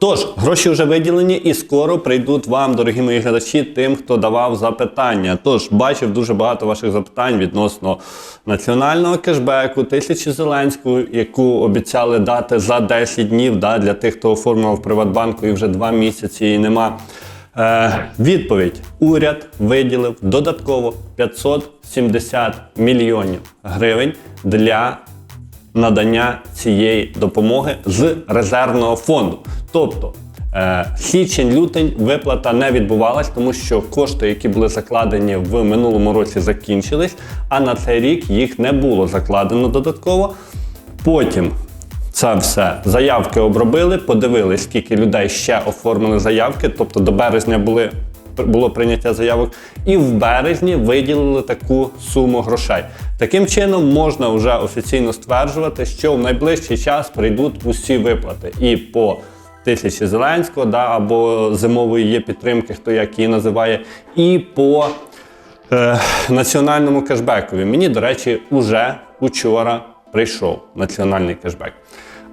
Тож, гроші вже виділені і скоро прийдуть вам, дорогі мої глядачі, тим, хто давав запитання. Тож, бачив дуже багато ваших запитань відносно національного кешбеку, тисячі Зеленського, яку обіцяли дати за 10 днів да, для тих, хто оформив Приватбанку і вже 2 місяці і нема. Е, відповідь: уряд виділив додатково 570 мільйонів гривень для надання цієї допомоги з резервного фонду. Тобто е, січень-лютень виплата не відбувалась, тому що кошти, які були закладені в минулому році, закінчились, а на цей рік їх не було закладено додатково. Потім це все заявки обробили, подивились, скільки людей ще оформили заявки, тобто до березня були. Було прийняття заявок, і в березні виділили таку суму грошей. Таким чином можна вже офіційно стверджувати, що в найближчий час прийдуть усі виплати і по тисячі Зеленського, да, або зимової є підтримки, хто як її називає, і по е, національному кешбекові. Мені, до речі, уже учора прийшов національний кешбек.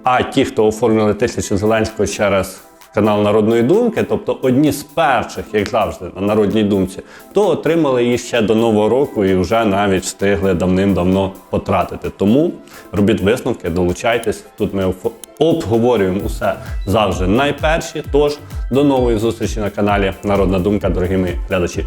А ті, хто оформили тисячу Зеленського через канал Народної думки, тобто одні з перших, як завжди, на народній думці, то отримали її ще до нового року і вже навіть встигли давним-давно потратити. Тому робіть висновки, долучайтесь. Тут ми обговорюємо усе завжди найперші. Тож до нової зустрічі на каналі Народна Думка, дорогі мої глядачі.